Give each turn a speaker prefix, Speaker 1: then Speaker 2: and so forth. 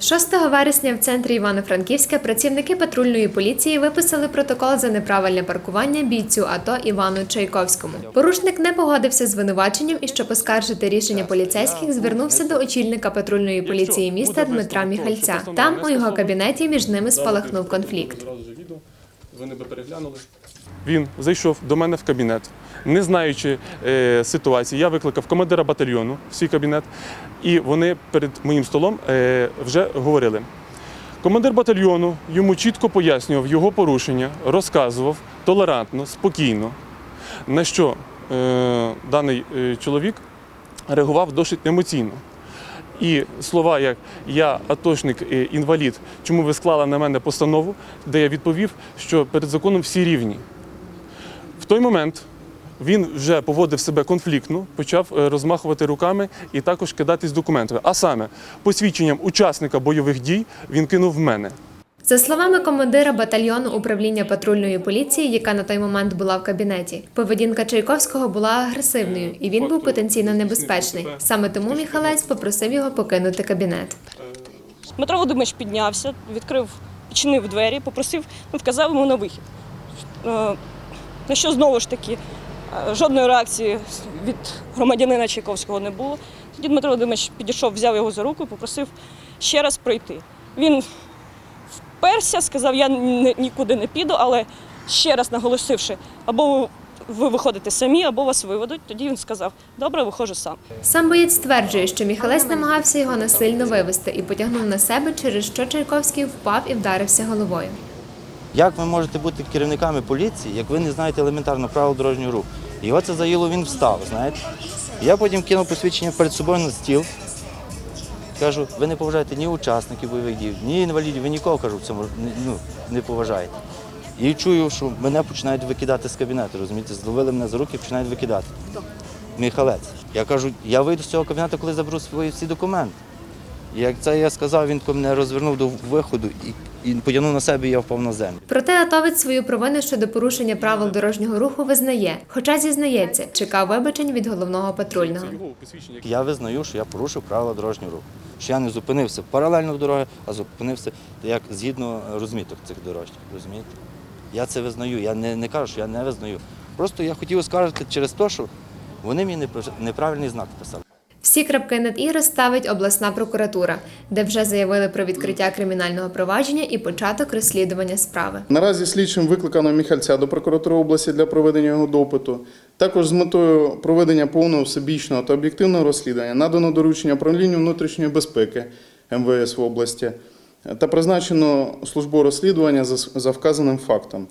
Speaker 1: 6 вересня в центрі Івано-Франківська працівники патрульної поліції виписали протокол за неправильне паркування бійцю АТО Івану Чайковському. Порушник не погодився з звинуваченням і щоб оскаржити рішення поліцейських, звернувся до очільника патрульної поліції міста Дмитра Міхальця. Там у його кабінеті між ними спалахнув конфлікт.
Speaker 2: Вони би переглянули. Він зайшов до мене в кабінет, не знаючи е, ситуації. Я викликав командира батальйону в свій кабінет, і вони перед моїм столом е, вже говорили. Командир батальйону йому чітко пояснював його порушення, розказував толерантно, спокійно, на що е, даний е, чоловік реагував досить емоційно. І слова, як я атошник е, інвалід, чому ви склали на мене постанову, де я відповів, що перед законом всі рівні. В той момент він вже поводив себе конфліктно, почав е, розмахувати руками і також кидатись документами. А саме, посвідченням учасника бойових дій він кинув в мене.
Speaker 1: За словами командира батальйону управління патрульної поліції, яка на той момент була в кабінеті, поведінка Чайковського була агресивною і він був потенційно небезпечний. Саме тому Міхалець попросив його покинути кабінет.
Speaker 3: Дмитро Володимирович піднявся, відкрив, відчинив двері, попросив, ну, вказав йому на вихід. На що знову ж таки е, жодної реакції від громадянина Чайковського не було. Тоді Дмитро Володимирович підійшов, взяв його за руку і попросив ще раз пройти. Він вперся, сказав, я ні- нікуди не піду, але ще раз наголосивши, або ви виходите самі, або вас виведуть. Тоді він сказав, добре, виходжу сам.
Speaker 1: Сам боєць стверджує, що Міхалець намагався його насильно вивести і потягнув на себе, через що Чайковський впав і вдарився головою.
Speaker 4: Як ви можете бути керівниками поліції, як ви не знаєте елементарно правил дорожнього руху? Його це заїло, він встав, знаєте. Я потім кинув посвідчення перед собою на стіл. Кажу, ви не поважаєте ні учасників бойових дій, ні інвалідів, ви нікого кажу, в цьому ну, не поважаєте. І чую, що мене починають викидати з кабінету, розумієте, зловили мене за руки і починають викидати. Михалець. Я кажу, я вийду з цього кабінету, коли заберу свої всі документи. І як це я сказав, він мене розвернув до виходу і, і потягнув на себе, і я впав на землю.
Speaker 1: Проте атовець свою провину щодо порушення правил дорожнього руху визнає, хоча зізнається, чекав вибачень від головного патрульного.
Speaker 4: Я визнаю, що я порушив правила дорожнього руху. Що я не зупинився паралельно до дороги, а зупинився як згідно розміток цих дорожніх. Розумієте? Я це визнаю. Я не, не кажу, що я не визнаю. Просто я хотів оскаржити через те, що вони мені неправильний знак писали.
Speaker 1: Всі крапки над і розставить обласна прокуратура, де вже заявили про відкриття кримінального провадження і початок розслідування справи.
Speaker 5: Наразі слідчим викликано Міхальця до прокуратури області для проведення його допиту. Також з метою проведення повного всебічного та об'єктивного розслідування надано доручення управлінню внутрішньої безпеки МВС в області та призначено службу розслідування за за вказаним фактом.